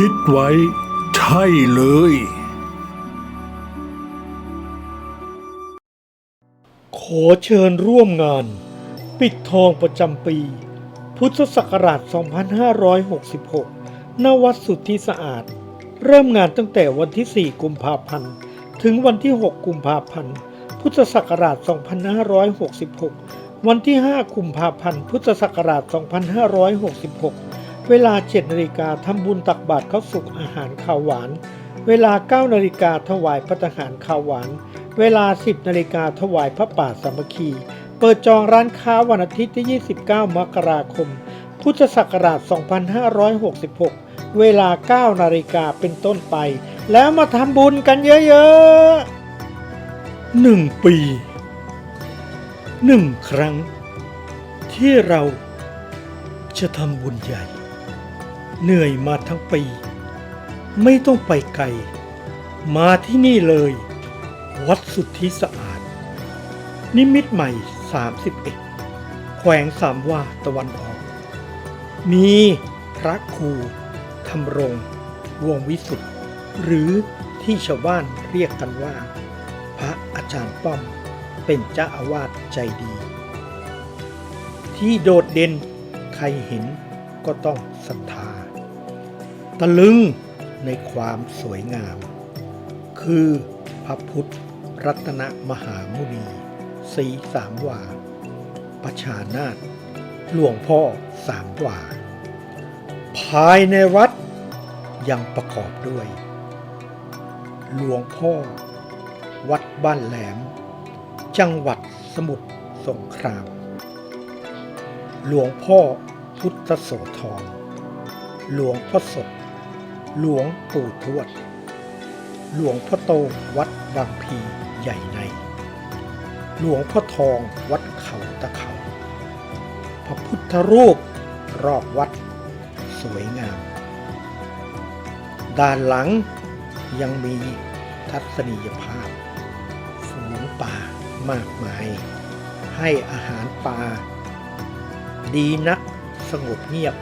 คิดไว้ ใช่เลย ขอเชิญร่วมงาน ปิดทองประจำปี พุทธศักราช 2566 ณ วัดสุทธิสะอาด เริ่มงานตั้งแต่วันที่ 4 กุมภาพันธ์ ถึงวันที่ 6 กุมภาพันธ์ พุทธศักราช 2566 วันที่ 5 กุมภาพันธ์ พุทธศักราช 2566 เวลา 7 นาฬิกาทำบุญตักบาตรข้าวสุกอาหารข้าวหวาน เวลา 9 นาฬิกาถวายพระทหารข้าวหวาน เวลา 10 นาฬิกาถวายพระป่าสามัคคี เปิดจองร้านค้าวันอาทิตย์ที่ 29 มกราคม พุทธศักราช 2566 เวลา 9 นาฬิกาเป็นต้นไป แล้วมาทำบุญกันเยอะๆหนึ่งปีหนึ่งครั้ง ที่เราจะทำบุญใหญ่ เหนื่อยมาทั้งปี ไม่ต้องไปไกล มาที่นี่เลย วัดสุทธิสะอาด นิมิตใหม่ 31 แขวงสามว่าตะวันออก มีพระครูธรรมรงค์วงวิสุทธ์หรือที่ชาวบ้านเรียกกันว่า พระอาจารย์ป้อมเป็นเจ้าอาวาสใจดี ที่โดดเด่นใครเห็นก็ต้องศรัทธา ตะลึงในความสวยงาม คือพระพุทธรัตนมหามุนีสีสามวาประชานาถหลวงพ่อสามวาภายในวัดยังประกอบด้วย หลวงพ่อ วัดบ้านแหลม จังหวัดสมุทรสงคราม หลวงพ่อพุทธโสธรหลวงพ่อสด หลวงปู่ทวด หลวงพ่อโตวัดบางพีใหญ่ใน หลวงพ่อทองวัดเขาตะเขา พระพุทธรูปรอบวัดสวยงาม ด้านหลังยังมีทัศนียภาพฝูงป่ามากมาย ให้อาหารปลาดีนักสงบเงียบ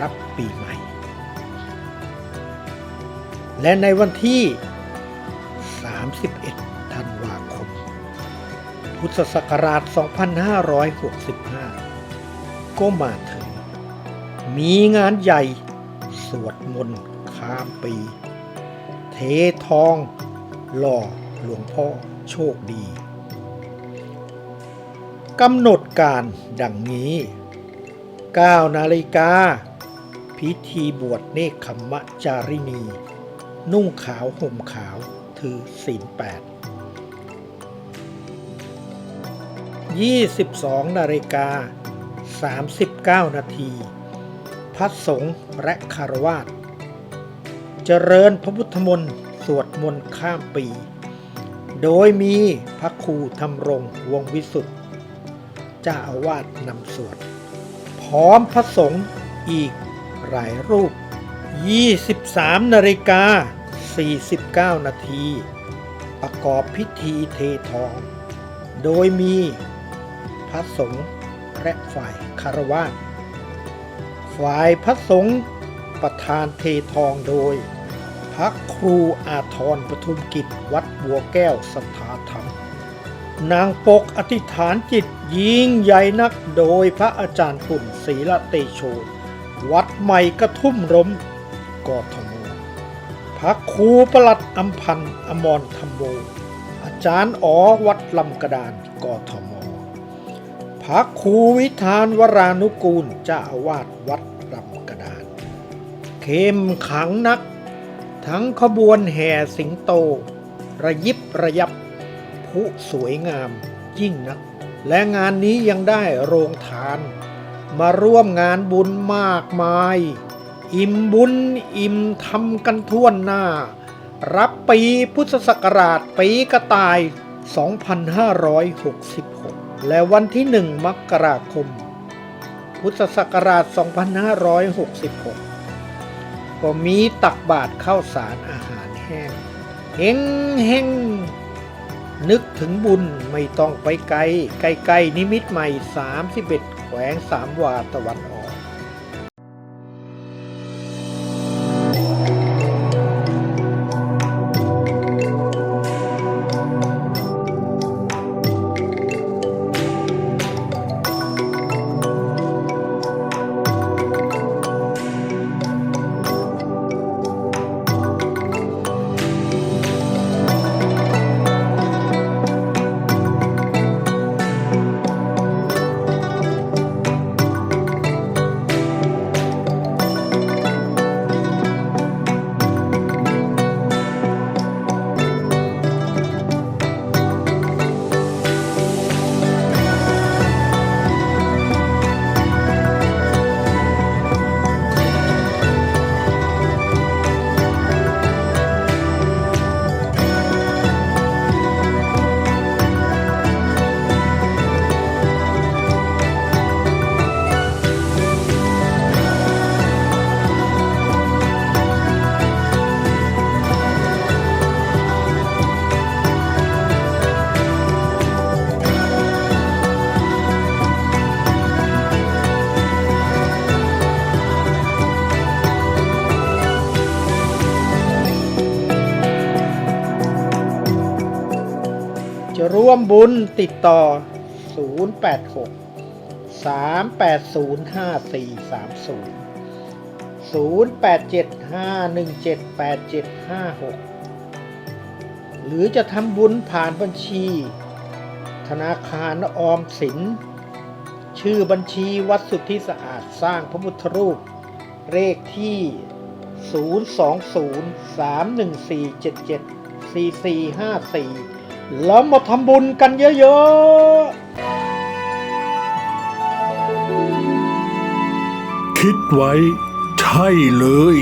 รับปีใหม่ และในวันที่ 31 ธันวาคม พุทธศักราช 2565 ก็มาถึง มีงานใหญ่ สวดมนต์ข้ามปี เททองหล่อหลวงพ่อโชคดีกำหนดการดังนี้ 9 นาฬิกา พิธีบวชเนคขมมะจารินี นุ่งขาวห่มขาวถือศีลแปด22นาฬิกา 39 นาที พระสงฆ์และคารวาสเจริญพระพุทธมนต์สวดมนต์ข้ามปี โดยมีพระครูธรรมรงค์วงวิสุทธ์เจ้าอาวาสนำสวด พร้อมพระสงฆ์อีกหลายรูป 23นาฬิกา49 นาที ประกอบพิธีเททอง โดยมีพระสงฆ์และฝ่ายคารวะฝ่ายพระสงฆ์ประธานเททองโดย พระครูอาทรปทุมกิจวัดบัวแก้วสถาธรรม นางปกอธิษฐานจิตยิ่งใหญ่นักโดยพระอาจารย์ปุ่นศรีละเตโช วัดใหม่กระทุ่มรม กทมพระครูประหลัดอัมพันธ์อมรธรรมโมอาจารย์อ๋อวัดลำกระดานกทมพระครูวิธานวรานุกูลเจ้าอาวาสวัดลำกระดาน เข้มขังนัก ทั้งขบวนแห่สิงโต ระยิบระยับ ผู้สวยงามยิ่งนัก และงานนี้ยังได้โรงทาน มาร่วมงานบุญมากมาย อิ่มบุญอิ่มทำกันทั่วหน้า รับปีพุทธศักราชปีกระต่าย 2566 และวันที่ 1 มกราคม พุทธศักราช 2566 ก็มีตักบาตรข้าวสารอาหารแห้งเฮงเฮงนึกถึงบุญไม่ต้องไปไกล ใกล้ๆนิมิตรใหม่ 31 แขวงสามวาตะวันออก วมบุญติดต่อ 086 380 5430 0875178756 หรือจะทำบุญผ่านบัญชี ธนาคารออมสิน ชื่อบัญชีวัดสุทธิสะอาดสร้างพระพุทธรูป เลขที่ 020-314-77-4454 แล้วมาทำบุญกันเยอะๆ คิดไว้ใช่เลย